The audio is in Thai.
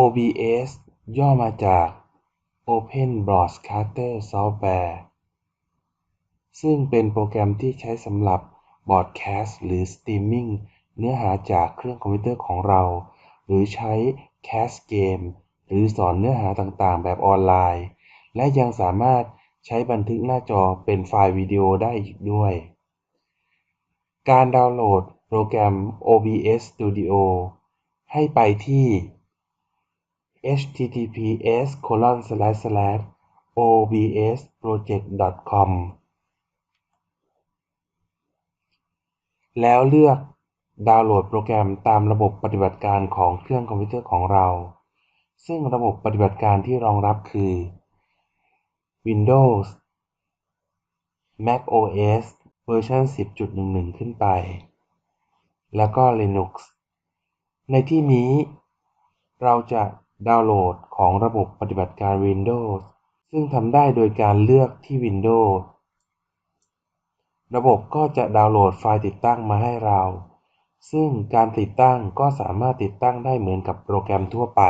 OBS ย่อมาจาก Open Broadcaster Software ซึ่งเป็นโปรแกรมที่ใช้สำหรับบอ d แคสต์หรือสตรีมมิ่งเนื้อหาจากเครื่องคอมพิวเตอร์ของเรา หรือใช้แคสเกมหรือสอนเนื้อหาต่างๆ แบบออนไลน์ และยังสามารถใช้บันทึกหน้าจอเป็นไฟล์วิดีโอได้อีกด้วย การดาวน์โหลดโปรแกรม OBS Studio ให้ไปที่ https://obsproject.com แล้วเลือกดาวน์โหลดโปรแกรมตามระบบปฏิบัติการของเครื่องคอมพิวเตอร์ของเรา ซึ่งระบบปฏิบัติการที่รองรับคือ Windows Mac OS เวอร์ชัน10.11 ขึ้นไป แล้วก็ Linux ในที่นี้เราจะ ดาวน์โหลดของระบบปฏิบัติการ Windows ซึ่งทำได้โดยการเลือกที่ Windows ระบบก็จะดาวน์โหลดไฟล์ติดตั้งมาให้เรา ซึ่งการติดตั้งก็สามารถติดตั้งได้เหมือนกับโปรแกรมทั่วไป